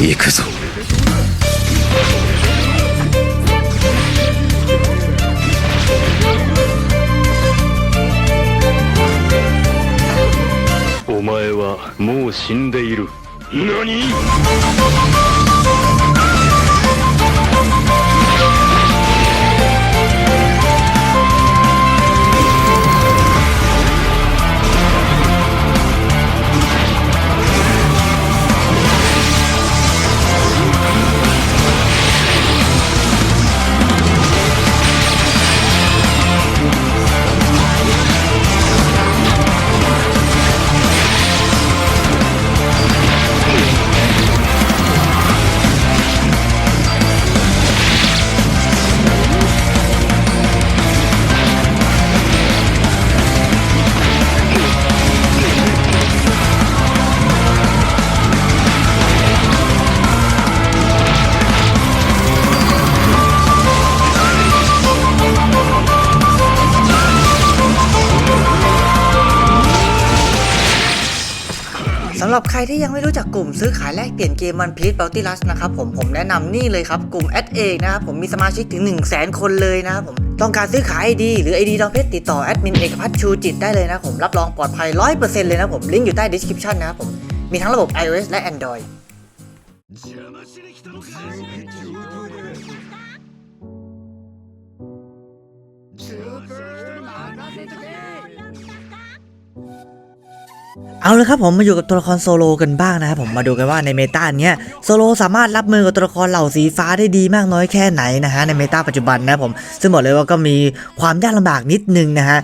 行くぞ。お前はもう死んでいる。何？ำหรับใครที่ยังไม่รู้จักกลุ่มซื้อขายแลกเปลี่ยนเกมมันพีทบัลติลัสนะครับผมผมแนะนำนี่เลยครับกลุ่มแอดเอนะครับผมมีสมาชิกถึง 1 0 0 0 0แสนคนเลยนะครับผมต้องการซื้อขาย ID หรือ ID ดาวเพชรติดต่อแอดมินเอกพัฒน์ชูจิตได้เลยนะผมรับรองปลอดภัย 100%เลยนะผมลิงก์อยู่ใต้ description นะครับผมมีทั้งระบบ iOS และ Android เอาเลยครับผมมาอยู่กับตัวละครโซโลกันบ้างนะครับผมมาดูกันว่าในเมตาเนี้ยโซโลสามารถรับมือกับตัวละครเหล่าสีฟ้าได้ดีมากน้อยแค่ไหนนะฮะในเมตาปัจจุบันนะผมซึ่งบอกเลยว่าก็มีความยากลำบากนิดนึงนะฮะ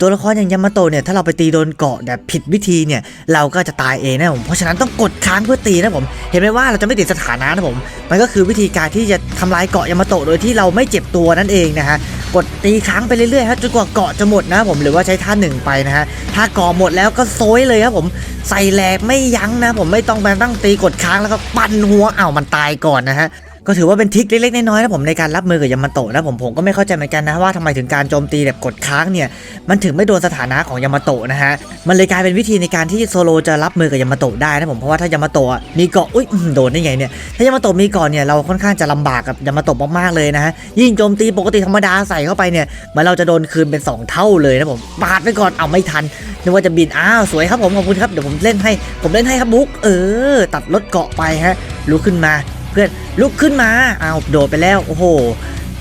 ตัวละครอย่างยามาโตเนี่ยถ้าเราไปตีโดนเกาะแบบผิดวิธีเนี่ยเราก็จะตายเองนะผมเพราะฉะนั้นต้องกดค้างเพื่อตีนะผมเห็นไหมว่าเราจะไม่ติดสถานะนะผมมันก็คือวิธีการที่จะทำลายเกาะยามาโตโดยที่เราไม่เจ็บตัวนั่นเองนะฮะกดตีค้างไปเรื่อยๆครับจนกว่าเกาะจะหมดนะผมหรือว่าใช้ท่าหนึ่งไปนะฮะถ้าเกาะหมดแล้วก็โซยเลยครับผมใส่แหลกไม่ยั้งนะผมไม่ต้องไปตั้งตีกดค้างแล้วก็ปั่นหัวเอ้ามันตายก่อนนะฮะ ก็ถือว่าเป็นทริคเล็กๆน้อยๆนะผมในการรับมือกับยามาโตะนะผมผมก็ไม่เข้าใจเหมือนกันนะว่าทำไมถึงการโจมตีแบบกดค้างเนี่ยมันถึงไม่โดนสถานะของยามาโตะนะฮะมันเลยกลายเป็นวิธีในการที่โซโลจะรับมือกับยามาโตะได้นะผมเพราะว่าถ้ายามาโตะมีเกาะอุ้ยโดนได้ไงเนี่ยถ้ายามาโตะมีเกาะเนี่ยเราค่อนข้างจะลำบากกับยามาโตะมากๆเลยนะฮะยิ่งโจมตีปกติธรรมดาใส่เข้าไปเนี่ยมันเราจะโดนคืนเป็นสองเท่าเลยนะผมปาดไปก่อนเอาไม่ทันนึกว่าจะบินอ้าวสวยครับผมขอบคุณครับเดี๋ยวผมเล่นให้ผมเล่นให้ครับบุ๊กเออ ตัดรถเกาะไปฮะลุกขึ้นมา เพื่อนลุกขึ้นมาอ้าวโดดไปแล้วโอ้โห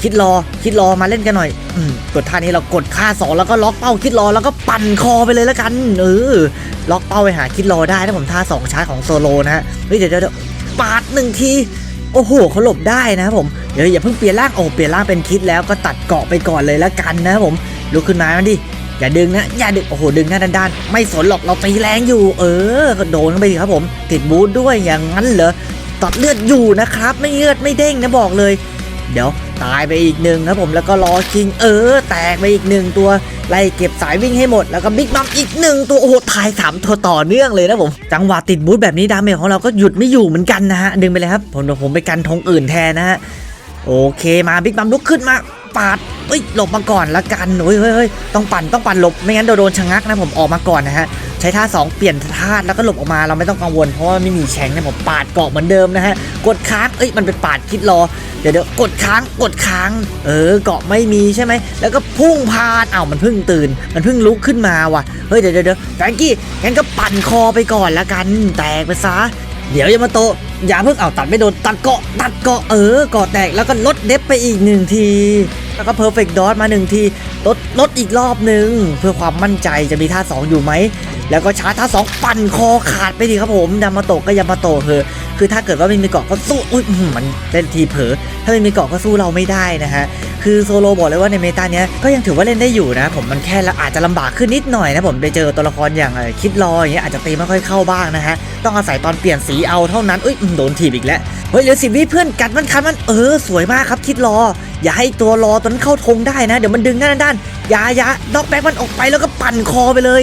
คิดรอคิดรอมาเล่นกันหน่อยอกดท่านี้เรากดค่าสองแล้วก็ล็อกเป้าคิดรอแล้วก็ปั่นคอไปเลยแล้วกันเออล็อกเป้าไปหาคิดรอได้นะผมท่าสองชาร์จของโซโลนะฮะเฮ้ยเดี๋ยวเดี๋ยวเดี๋ยวปาดหนึ่งทีโอ้โหเขาหลบได้นะครับผมเดี๋ยวอย่าเพิ่งเปลี่ยนร่างโอ้เปลี่ยนร่างเป็นคิดแล้วก็ตัดเกาะไปก่อนเลยแล้วกันนะครับผมลุกขึ้นมาดิอย่าดึงนะอย่าดึงโอ้โหดึงหน้าด้านๆไม่สนหรอกเราตีแรงอยู่ เออโดนไปดิครับผม ติดบูทด้วยอย่างนั้นเหรอ ตัดเลือดอยู่นะครับ ไม่เลือดไม่เด้งนะบอกเลย เดี๋ยวตายไปอีกหนึ่งครับผมแล้วก็รอคิงเออ แตกไปอีกหนึ่งตัวไล่เก็บสายวิ่งให้หมดแล้วก็บิ๊กบัมอีกหนึ่งตัวโอ้โหตายสามตัวต่อเนื่องเลยนะผม จังหวะติดบูทแบบนี้ดาเมจของเราก็หยุดไม่อยู่เหมือนกันนะฮะดึงไปเลยครับผมเดี๋ยวผมไปกันธงอื่นแทนนะฮะโอเคมาบิ๊กบัมลุกขึ้นมาปาดเอ้ยหลบมาก่อนละกันเฮ้ยเฮ้ยเฮ้ยต้องปั่นต้องปั่นหลบไม่งั้นเดี๋ยวโดนชะงักนะผมออกมาก่อนนะฮะ ใช้ท่า 2 เปลี่ยนท่าแล้วก็หลบออกมาเราไม่ต้องกังวลเพราะว่าไม่มีแชงนะผมปาดเกาะเหมือนเดิมนะฮะกดค้างเอ้ยมันเป็นปาดคิดรอเดี๋ยวเดี๋ยวกดค้างกดค้าง เออเกาะไม่มีใช่ไหมแล้วก็พุ่งพาดอ้าวมันเพิ่งตื่น มันเพิ่งลุกขึ้นมาว่ะเฮ้ยเดี๋ยวเดี๋ยวเดี๋ยวแฟรงกี้งั้นก็ปั่นคอไปก่อนละกันแตกไปซะเดี๋ยวยามาโตะอย่าเพิ่งเอาตัดไม่โดนตัดเกาะตัดเกาะเออเกาะแตกแล้วก็ลดเดฟไปอีกหนึ่งที แล้วก็เพอร์เฟกต์ดอทมาหนึ่งทีลดลดอีกรอบหนึ่งเพื่อความมั่นใจจะมีท่า 2 อยู่ไหม แล้วก็ชาร์จท่า 2 ปั่นคอขาดไปดีครับผมยามาโตก็ยามาโตเถอะคือถ้าเกิดว่าไม่มีเกาะก็สู้อุ้ยมันเล่นทีเผลอถ้าไม่มีเกาะก็สู้เราไม่ได้นะฮะคือโซโลบอกเลยว่าในเมตาเนี้ยก็ยังถือว่าเล่นได้อยู่นะ ผมมันแค่ละอาจจะลำบากขึ้นนิดหน่อยนะผมไปเจอตัวละครอย่างคิดรออย่างเงี้ยอาจจะตีไม่ค่อยเข้าบ้างนะฮะต้องอาศัยตอนเปลี่ยนสีเอาเท่านั้นเอ้ยโดนถีบอีกแล้ว เฮ้ยเหลือสิบวิเพื่อนกัดมันคันมันเออสวยมากครับคิดรอ อย่าให้ตัวรอตอนนั้นเข้าธงได้นะ เดี๋ยวมันดึงด้านด้านยาอย่าด็อกแบ็กมันออกไปแล้วก็ปั่นคอไปเลย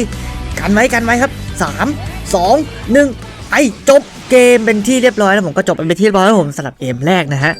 กันไว้กันไว้ครับสามสองหนึ่งไปจบเกมเป็นที่เรียบร้อยแล้วผมก็จบเป็นที่เรียบร้อยแล้วผมสลับเกมแรกนะฮะ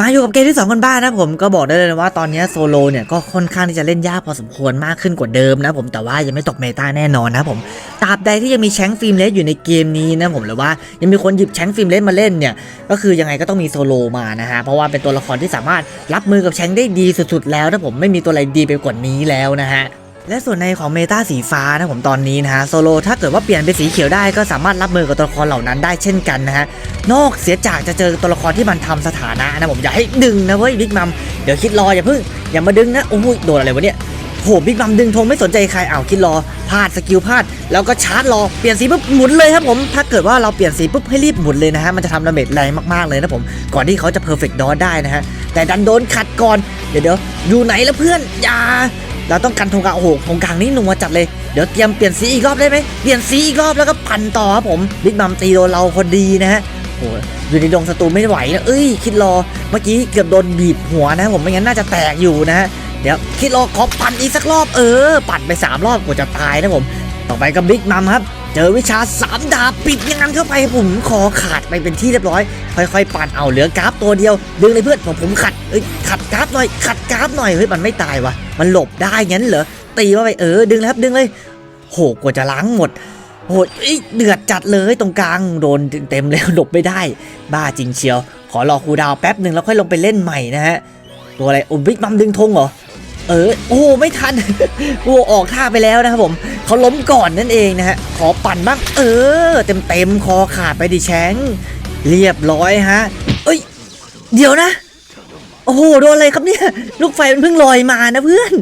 มาอยู่กับเกมที่2กันบ้างนะผมก็บอกได้เลยนะว่าตอนนี้โซโลเนี่ยก็ค่อนข้างที่จะเล่นยากพอสมควรมากขึ้นกว่าเดิมนะผมแต่ว่ายังไม่ตกเมตาแน่นอนนะผมตราบใดที่ยังมีแชงฟิล์มเลสอยู่ในเกมนี้นะผมหรือว่ายังมีคนหยิบแชงฟิล์มเลสมาเล่นเนี่ยก็คือยังไงก็ต้องมีโซโลมานะฮะเพราะว่าเป็นตัวละครที่สามารถรับมือกับแชงได้ดีสุดๆแล้วนะผมไม่มีตัวอะไรดีไปกว่านี้แล้วนะฮะ และส่วนในของเมตาสีฟ้านะผมตอนนี้นะฮะโซโลถ้าเกิดว่าเปลี่ยนเป็นสีเขียวได้ก็สามารถรับมือกับตัวละครเหล่านั้นได้เช่นกันนะฮะนอกเสียจากจะเจอตัวละครที่มันทำสถานะนะผมอย่าให้ดึงนะเว้ยบิ๊กมัมเดี๋ยวคิดรออย่าเพิ่งอย่ามาดึงนะโอ้ยโดนอะไรวะเนี่ยโหบิ๊กมัมดึงธงไม่สนใจใครอ้าวคิดรอพลาดสกิลพลาด แล้วก็ชาร์จรอเปลี่ยนสีปุ๊บหมุนเลยครับผมถ้าเกิดว่าเราเปลี่ยนสีปุ๊บให้รีบหมุนเลยนะฮะมันจะทำดาเมจแรงมากๆเลยนะผมก่อนที่เขาจะเพอร์เฟกต์ดอได้นะฮะแต่ดันโดนขัดก่อนเดี๋ยวเดี๋ยวอยู่ไหนล้วเพื่อนอย่า เราต้องกันธงกลางโอ้โหธงกลางนี่หนุ่มาจัดเลย เดี๋ยวเตรียมเปลี่ยนสีอีกรอบได้ไหมเปลี่ยนสีอีกรอบแล้วก็ปั่นต่อครับผมบิ๊กมัมตีโดนเราพอดีนะฮะโอ้อยู่ในดงศัตรูไม่ไหวนะเอ้ย คิดรอ เมื่อกี้เกือบโดนบีบหัวนะผมไม่งั้นน่าจะแตกอยู่นะฮะเดี๋ยวคิดรอขอปั่นอีกสักรอบเออ ปั่นไปสามรอบกว่าจะตายนะผม ต่อไปกับบิ๊กมัมครับ เจอวิชาสามดาบปิดยังงั้นเข้าไปผมคอขาดไปเป็นที่เรียบร้อย ค่อยๆปั่นเอาเหลือกราฟตัวเดียว ดึงเลยเพื่อนผมผมขัดเอ้ยขัดกราฟหน่อยขัดกราฟหน่อยเฮ้ยมันไม่ตายวะมันหลบได้งั้นเหรอตีว่าไปเออดึงแล้วครับดึงเลยโหกว่าจะล้างหมดโหเอ้ยเดือดจัดเลยตรงกลางโดนเต็มเลยหลบไม่ได้ บ้าจริงเชียว ขอรอครูดาวแป๊บหนึ่งแล้วค่อยลงไปเล่นใหม่นะฮะตัวอะไรโอ้บิ๊กมัมดึงธงเหรอ เออโอ้ไม่ทันโอ้ออกท่าไปแล้วนะครับผมเขาล้มก่อนนั่นเองนะฮะขอปั่นบ้างเออ เต็มเต็มคอขาดไปดิแชงเรียบร้อยฮะ เอ้ย เดี๋ยวนะ โอ้โหโดนอะไรครับเนี่ยลูกไฟมันเพิ่งลอยมานะเพื่อน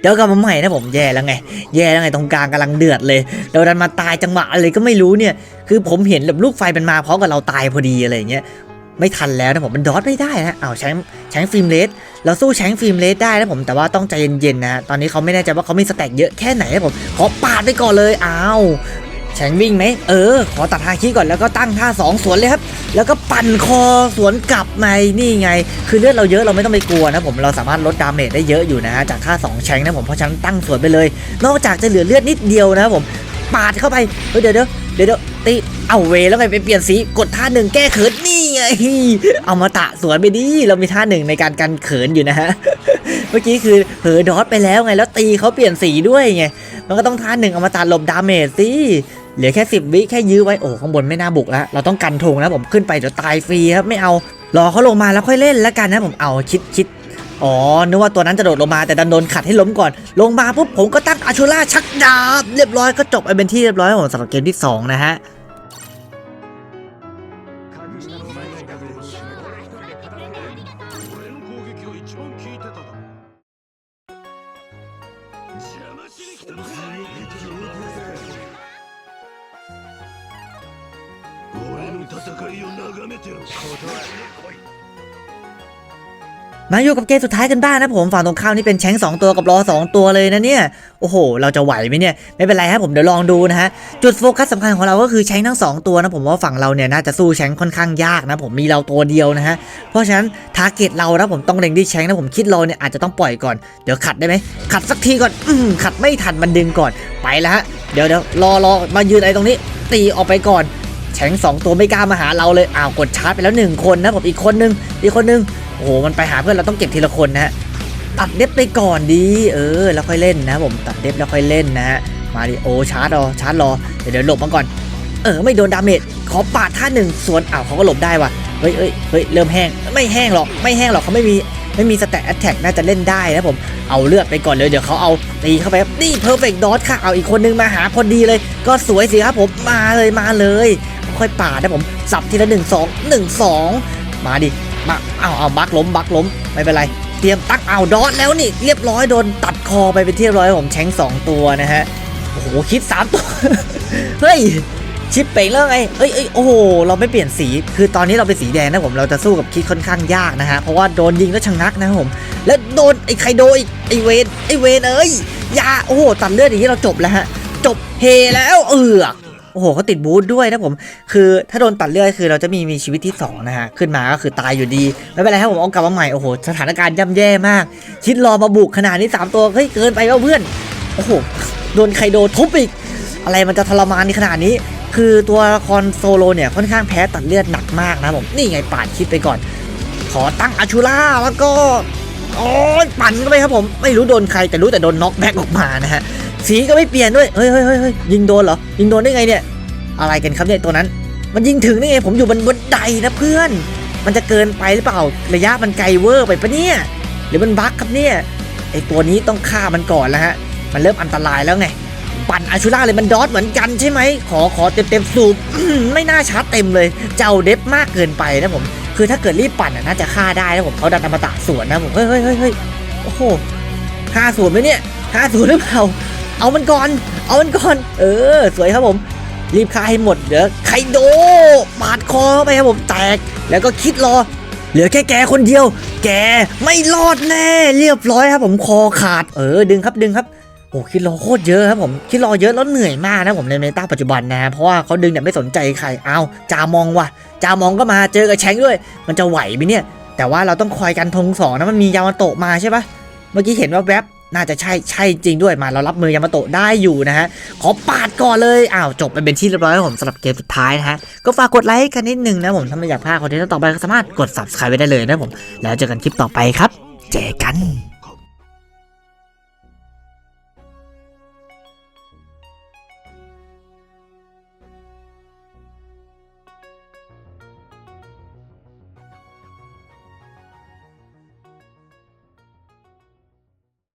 เดี๋ยวกลับมาใหม่นะผมแย่แล้วไง แย่แล้วไงตรงกลางกำลังเดือดเลยเดี๋ยวดันมาตายจังหวะอะไรก็ไม่รู้เนี่ย คือผมเห็นแบบลูกไฟมันมาพร้อมกับเราตายพอดีอะไรอย่างเงี้ย ไม่ทันแล้วนะผมมันดอทไม่ได้นะเอาแชงแชงฟิล์มเลสเราสู้แชงฟิล์มเลสได้นะผมแต่ว่าต้องใจเย็นๆนะตอนนี้เขาไม่แน่ใจว่าเขามีสแต็กเยอะแค่ไหนนะผมขอปาดไปก่อนเลยอ้าวแชงวิ่งไหมเออ ขอตัดฮาคิก่อนแล้วก็ตั้งท่าสองสวนเลยครับ แล้วก็ปั่นคอสวนกลับในนี่ไง คือเลือดเราเยอะเราไม่ต้องไปกลัวนะผมเราสามารถลดดาเมจได้เยอะอยู่นะจากท่าสองแชงนะผมเพราะฉะนั้นตั้งสวนไปเลย นอกจากจะเหลือเลือดนิดเดียวนะผม ปาดเข้าไปเฮ้ยเดี๋ยวเดี๋ยวเดี๋ยวเดี๋ยวตีเอาเวแล้วไงไปเปลี่ยนสีกดท่าหนึ่งแก้เขินนี่ไงเอามาตะสวนไปดิเรามีท่าหนึ่งในการกันเขินอยู่นะฮะเมื่อกี้คือเผลอดอทไปแล้วไงแล้วตีเขาเปลี่ยนสีด้วยไงมันก็ต้องท่าหนึ่งเอามาตะหลบดาเมจสิเหลือแค่สิบวิแค่ยื้อไว้โอ้ข้างบนไม่น่าบุกแล้วเราต้องกันธงนะผมขึ้นไปเดี๋ยวตายฟรีครับไม่เอารอเขาลงมาแล้วค่อยเล่นแล้วกันนะผมเอาคิดคิด อ๋อ นึกว่าตัวนั้นจะโดดลงมาแต่ดันโดนขัดให้ล้มก่อน ลงมาปุ๊บผมก็ตั้งอาชูล่าชักดาบเรียบร้อยก็จบไปเป็นที่เรียบร้อยของสำหรับเกมที่ 2 นะฮะ มาอยู่กับเกมสุดท้ายกันบ้างนะผมฝั่งตรงข้ามนี่เป็นแชง2ตัวกับรอ2ตัวเลยนะเนี่ยโอ้โห เราจะไหวไหมเนี่ยไม่เป็นไรครับผมเดี๋ยวลองดูนะฮะจุดโฟกัสสำคัญของเราก็คือแชงทั้ง2ตัวนะผมว่าฝั่งเราเนี่ยน่าจะสู้แชงค่อนข้างยากนะผมมีเราตัวเดียวนะฮะเพราะฉะนั้นทาร์เก็ตเรานะผมต้องเล็งที่แชงนะผมคิดเราเนี่ยอาจจะต้องปล่อยก่อนเดี๋ยวขัดได้ไหมขัดสักทีก่อนอืมขัดไม่ทันมันดึงก่อนไปแล้วฮะเดี๋ยวเดี๋ยวรอรอมายืนไอ้ตรงนี้ ตีออกไปก่อนแชงสองตัวไม่กล้ามาหาเราเลยอ้าวกดชาร์จไปแล้วหนึ่งคนนะผมอีกคนนึงอีกคนนึง โอ้โหมันไปหาเพื่อนเราต้องเก็บทีละคนนะฮะตัดเด็บไปก่อนดี เออ แล้วค่อยเล่นนะผมตัดเด็บแล้วค่อยเล่นนะฮะมาดิโอชาร์จรอชาร์จรอเดี๋ยวเดี๋ยวหลบมาก่อน เออ ไม่โดนดาเมจขอปาดท่าหนึ่งสวนอ้าวเขาก็หลบได้ว่ะเฮ้ยเฮ้ยเฮ้ยเริ่มแห้งไม่แห้งหรอกไม่แห้งหรอกเขาไม่มีไม่มีสแตทแอตแทกน่าจะเล่นได้นะผมเอาเลือดไปก่อนเลยเดี๋ยวเขาเอาตีเข้าไปนี่เพอร์เฟกต์ดอทค่ะเอาอีกคนนึงมาหาพอดีเลย ก็สวยสิครับผมมาเลยมาเลย ค่อยปาดนะผมสับทีละหนึ่งสองหนึ่งสองมาดิ มาเอาเอาบักล้มบักล้มไม่เป็นไร เตรียมตักเอาดอทแล้วนี่ เรียบร้อยโดนตัดคอไปเป็นที่เรียบร้อยผมแชงสองตัวนะฮะโอ้โหคิดสามตัวเฮ้ยชิปเป่งแล้วไงเอ้ยเอ้ยโอ้โห เราไม่เปลี่ยนสี คือตอนนี้เราเป็นสีแดงนะผม เราจะสู้กับคิดค่อนข้างยากนะฮะ เพราะว่าโดนยิงแล้วชะงักนะผม แล้วโดนไอ้ไครโดอีกไอ้เวนไอ้เวนเอ้ย ยา โอ้โห ตัดเลือดอย่างนี้เราจบแล้วฮะ จบเฮแล้วเอือก โอ้โหเขาติดบูทด้วยนะผม คือถ้าโดนตัดเลือดคือเราจะมีมีชีวิตที่สองนะฮะขึ้นมาก็คือตายอยู่ดีไม่เป็นไรครับผมเอากลับมาใหม่โอ้โหสถานการณ์ย่ำแย่มากคิดรอมาบุกขนาดนี้3ตัวเฮ้ยเกินไปแล้วเพื่อนโอ้โหโดนไคโดทุบอีกอะไรมันจะทรมานในขนาดนี้ คือตัวละครโซโลเนี่ยค่อนข้างแพ้ตัดเลือดหนักมากนะผมนี่ไงปาดคิดไปก่อน ขอตั้งอาชูล่าแล้วก็โอ้ยปั่นก็ไปครับผม ไม่รู้โดนใครแต่รู้แต่โดนน็อกแบ็กออกมานะฮะ สีก็ไม่เปลี่ยนด้วย เฮ้ยเฮ้ยเฮ้ยยิงโดนเหรอ ยิงโดนได้ไงเนี่ย อะไรกันครับเนี่ยตัวนั้น มันยิงถึงได้ไง ผมอยู่บนบนไดนะเพื่อน มันจะเกินไปหรือเปล่า ระยะมันไกลเวอร์ไปปะเนี่ย หรือมันบั๊กครับเนี่ย ไอตัวนี้ต้องฆ่ามันก่อนแล้วฮะ มันเริ่มอันตรายแล้วไง ปั่นอาชูล่าเลยมันดอทเหมือนกันใช่ไหม ขอขอเต็มเต็มสูบไม่น่าชาร์จเต็มเลย เจ้าเดฟมากเกินไปนะผม คือถ้าเกิดรีบปั่นน่าจะฆ่าได้นะผมเขาดันอมตะสวนนะผม เฮ้ยเฮ้ยเฮ้ยเฮ้ยโอ้โหห้าศูนไหมเนี่ยห้าศูนหรือเปล่า เอามันก่อน เอามันก่อน เออ สวยครับผม รีบฆ่าให้หมดเดี๋ยวไคโดปาดคอไปครับผมแตก แล้วก็คิดรอ เหลือแค่แกคนเดียว แกไม่รอดแน่ เรียบร้อยครับผมคอขาด เออ ดึงครับดึงครับโอ้คิดรอโคตรเยอะครับผมคิดรอเยอะแล้วเหนื่อยมากนะผมในเมตาปัจจุบันนะเพราะว่าเขาดึงเนี่ยไม่สนใจใครเอาจามองว่ะ จามองก็มาเจอกับแชงด้วย มันจะไหวไหมเนี่ย แต่ว่าเราต้องคอยกันธงสองนะมันมียามาโตะมาใช่ปะเมื่อกี้เห็นว่าแวบ น่าจะใช่ใช่จริงด้วยมาเรารับมือยามาโตะได้อยู่นะฮะขอปาดก่อนเลยอ้าวจบไปเป็นที่เรียบร้อยแล้วผมสำหรับเกมสุดท้ายนะฮะก็ฝากกดไลค์กันนิดนึงนะผมถ้าไม่อยากพลาดคอนเทนต์ต่อไปก็สามารถกด subscribe ไว้ได้เลยนะผมแล้วเจอกันคลิปต่อไปครับ เจอกัน